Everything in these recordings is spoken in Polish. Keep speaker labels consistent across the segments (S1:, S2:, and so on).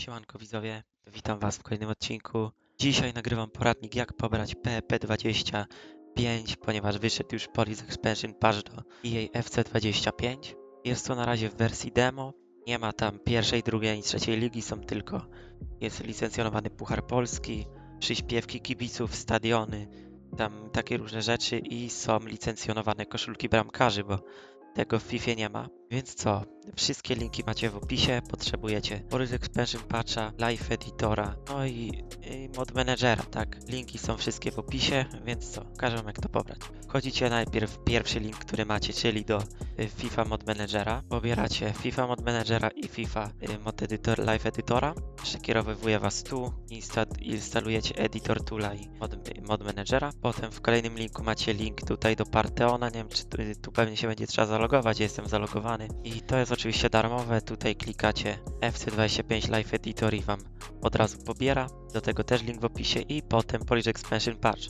S1: Siemanko widzowie, witam was w kolejnym odcinku. Dzisiaj nagrywam poradnik jak pobrać PP25, ponieważ wyszedł już Police Expansion Patch do EA FC25. Jest to na razie w wersji demo, nie ma tam pierwszej, drugiej ani trzeciej ligi, są tylko, jest licencjonowany Puchar Polski, przyśpiewki kibiców, stadiony, tam takie różne rzeczy i są licencjonowane koszulki bramkarzy, bo tego w FIFA nie ma. Więc co? Wszystkie linki macie w opisie. Potrzebujecie Police Expansion Patcha, Live Editora, no i, i Mod Managera, tak? Linki są wszystkie w opisie, więc co? Pokażę wam jak to pobrać. Wchodzicie najpierw w pierwszy link, który macie, czyli do y, FIFA Mod Managera. Pobieracie FIFA Mod Managera i FIFA y, Mod Editor Live Editora. Przekierowywuje was tu. Insta instalujecie Editor Toola i Mod, mod Managera. Potem w kolejnym linku macie link tutaj do Parteona. Nie wiem, czy tu, tu pewnie się będzie trzeba zalogować. Jestem zalogowany. I to jest oczywiście darmowe. Tutaj klikacie FC25 Live Editor i wam od razu pobiera. Do tego też link w opisie i potem Polish Expansion Patch.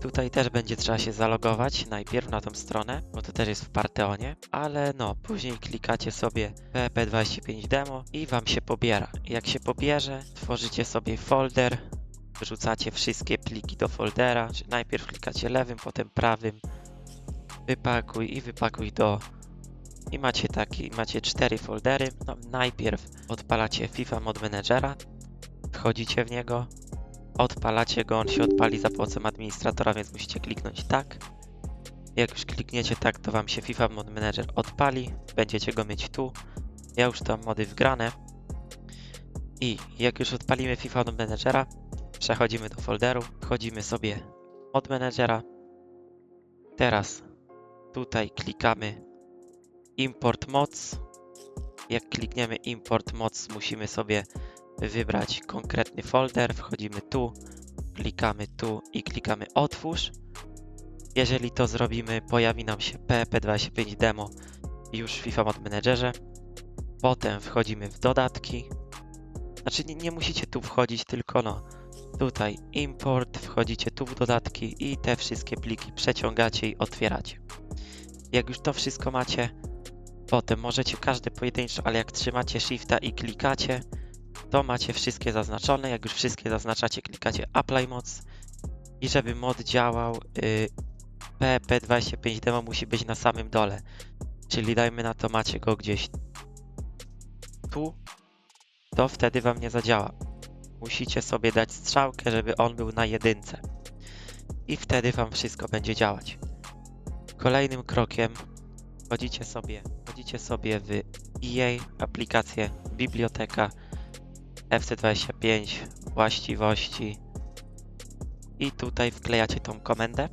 S1: Tutaj też będzie trzeba się zalogować najpierw na tą stronę, bo to też jest w Parteonie, ale no, później klikacie sobie PP25 demo i wam się pobiera. Jak się pobierze, tworzycie sobie folder, wrzucacie wszystkie pliki do foldera, czy najpierw klikacie lewym, potem prawym, wypakuj i wypakuj do i macie taki, macie cztery foldery. No, najpierw odpalacie FIFA Mod Managera, wchodzicie w niego, odpalacie go, on się odpali za pomocą administratora, więc musicie kliknąć tak. Jak już klikniecie tak, to wam się FIFA Mod Manager odpali, będziecie go mieć tu. Ja już tam mody wgrane. I jak już odpalimy FIFA Mod Managera, przechodzimy do folderu, wchodzimy sobie Mod Managera. Teraz tutaj klikamy Import Mods. Jak klikniemy Import Mods, musimy sobie wybrać konkretny folder, wchodzimy tu, klikamy tu i klikamy otwórz. Jeżeli to zrobimy, pojawi nam się PP25 demo już w FIFA Mod Managerze. Potem wchodzimy w dodatki. Znaczy nie, nie musicie tu wchodzić, tylko no tutaj import, wchodzicie tu w dodatki i te wszystkie pliki przeciągacie i otwieracie. Jak już to wszystko macie, potem możecie każdy pojedynczo, ale jak trzymacie shifta i klikacie, to macie wszystkie zaznaczone. Jak już wszystkie zaznaczacie, klikacie Apply Mods i żeby mod działał, y, PP25 demo musi być na samym dole. Czyli dajmy na to, macie go gdzieś tu, to wtedy wam nie zadziała. Musicie sobie dać strzałkę, żeby on był na jedynce. I wtedy wam wszystko będzie działać. Kolejnym krokiem wchodzicie sobie, wchodzicie sobie w EA, aplikację biblioteka FC25 właściwości i tutaj wklejacie tą komendę.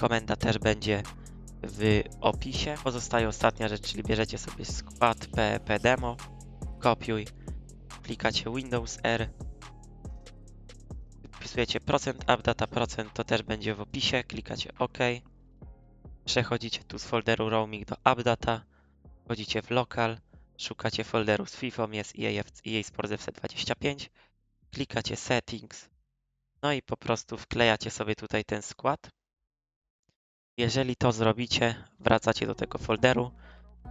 S1: Komenda też będzie w opisie. Pozostaje ostatnia rzecz, czyli bierzecie sobie skład PEP demo, kopiuj, klikacie Windows R, wpisujecie procent updata procent, to też będzie w opisie, klikacie OK. Przechodzicie tu z folderu roaming do updata, wchodzicie w local, szukacie folderu z FIFA, jest EA, EA Sports FC25, klikacie Settings, no i po prostu wklejacie sobie tutaj ten skład. Jeżeli to zrobicie, wracacie do tego folderu,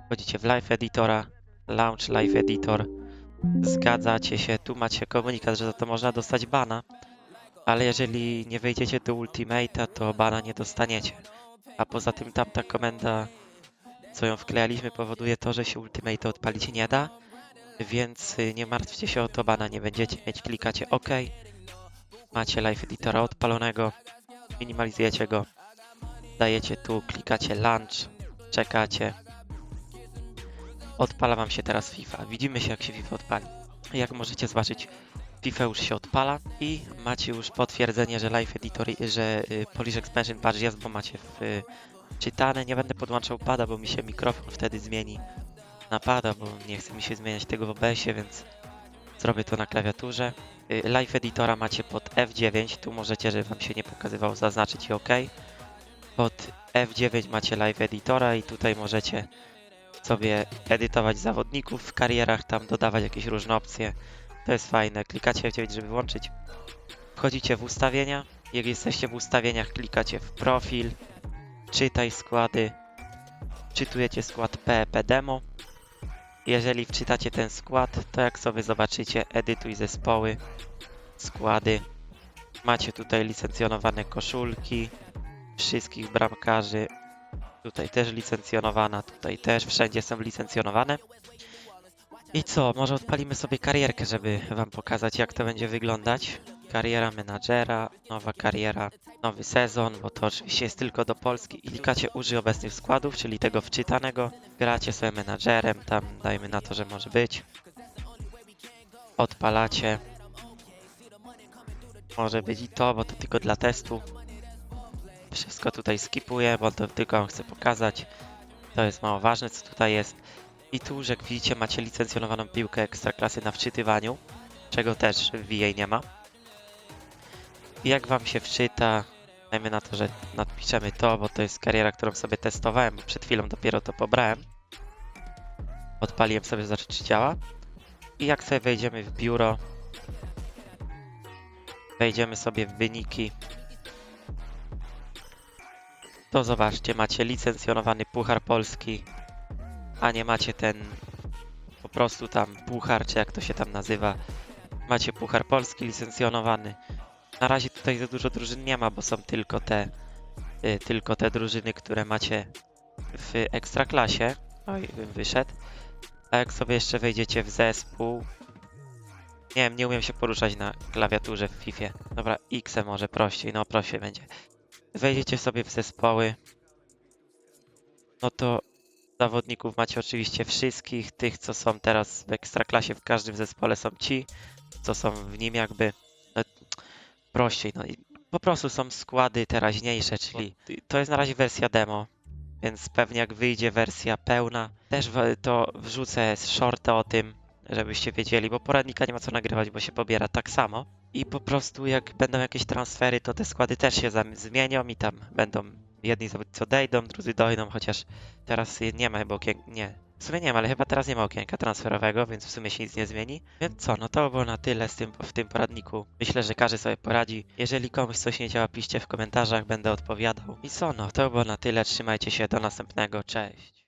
S1: wchodzicie w Live Editora, Launch Live Editor, zgadzacie się, tu macie komunikat, że za to można dostać bana, ale jeżeli nie wejdziecie do Ultimate'a, to bana nie dostaniecie. A poza tym tamta komenda co ją wklejaliśmy powoduje to, że się Ultimate odpalić nie da, więc y, nie martwcie się o to, bana nie będziecie mieć, klikacie OK, macie Live Editora odpalonego, minimalizujecie go, dajecie tu, klikacie Launch, czekacie, odpala wam się teraz FIFA, widzimy się jak się FIFA odpali. Jak możecie zobaczyć, Już się odpala i macie już potwierdzenie, że Live Editor, że y, Polish Expansion Patch jest, bo macie y, czytane. Nie będę podłączał pada, bo mi się mikrofon wtedy zmieni na pada, bo nie chce mi się zmieniać tego w OBS-ie, więc zrobię to na klawiaturze. Y, Live Editora macie pod F9, tu możecie, żeby Wam się nie pokazywał, zaznaczyć i OK. Pod F9 macie Live Editora i tutaj możecie sobie edytować zawodników w karierach, tam dodawać jakieś różne opcje. To jest fajne. Klikacie F9, żeby włączyć. Wchodzicie w ustawienia. Jak jesteście w ustawieniach, klikacie w profil, czytaj składy, czytujecie skład PEP demo, jeżeli wczytacie ten skład, to jak sobie zobaczycie, edytuj zespoły, składy. Macie tutaj licencjonowane koszulki wszystkich bramkarzy. Tutaj też licencjonowana, tutaj też, wszędzie są licencjonowane. I co, może odpalimy sobie karierkę, żeby wam pokazać jak to będzie wyglądać. Kariera menadżera, nowa kariera, nowy sezon, bo to oczywiście jest tylko do Polski. Klikacie użyj obecnych składów, czyli tego wczytanego. Gracie sobie menadżerem, tam dajmy na to, że może być. Odpalacie. Może być i to, bo to tylko dla testu. Wszystko tutaj skipuję, bo to tylko wam chcę pokazać. To jest mało ważne, co tutaj jest. I tu, że jak widzicie, macie licencjonowaną piłkę ekstraklasy na wczytywaniu, czego też w VA nie ma. I jak wam się wczyta, dajmy na to, że nadpiszemy to, bo to jest kariera, którą sobie testowałem, bo przed chwilą dopiero to pobrałem. Odpaliłem sobie, zobaczyć czy działa. I jak sobie wejdziemy w biuro, wejdziemy sobie w wyniki, to zobaczcie, macie licencjonowany Puchar Polski, a nie macie ten po prostu tam Puchar, czy jak to się tam nazywa. Macie Puchar Polski licencjonowany. Na razie tutaj za dużo drużyn nie ma, bo są tylko te y, tylko te drużyny, które macie w Ekstraklasie. Oj, bym wyszedł. A jak sobie jeszcze wejdziecie w zespół... Nie wiem, nie umiem się poruszać na klawiaturze w FIFA. Dobra, X może prościej, no prościej będzie. Wejdziecie sobie w zespoły. No to zawodników macie oczywiście wszystkich. Tych, co są teraz w Ekstraklasie, w każdym zespole są ci, co są w nim jakby no, prościej. No i po prostu są składy teraźniejsze, czyli to jest na razie wersja demo, więc pewnie jak wyjdzie wersja pełna, też to wrzucę shorta o tym, żebyście wiedzieli, bo poradnika nie ma co nagrywać, bo się pobiera tak samo. I po prostu jak będą jakieś transfery, to te składy też się zmienią i tam będą jedni zawodnicy odejdą, drudzy dojdą, chociaż teraz nie ma chyba okienka, nie. W sumie nie ma, ale chyba teraz nie ma okienka transferowego, więc w sumie się nic nie zmieni. Więc co, no to by było na tyle z tym, w tym poradniku. Myślę, że każdy sobie poradzi. Jeżeli komuś coś nie działa, piszcie w komentarzach, będę odpowiadał. I co, no to by było na tyle. Trzymajcie się, do następnego, cześć.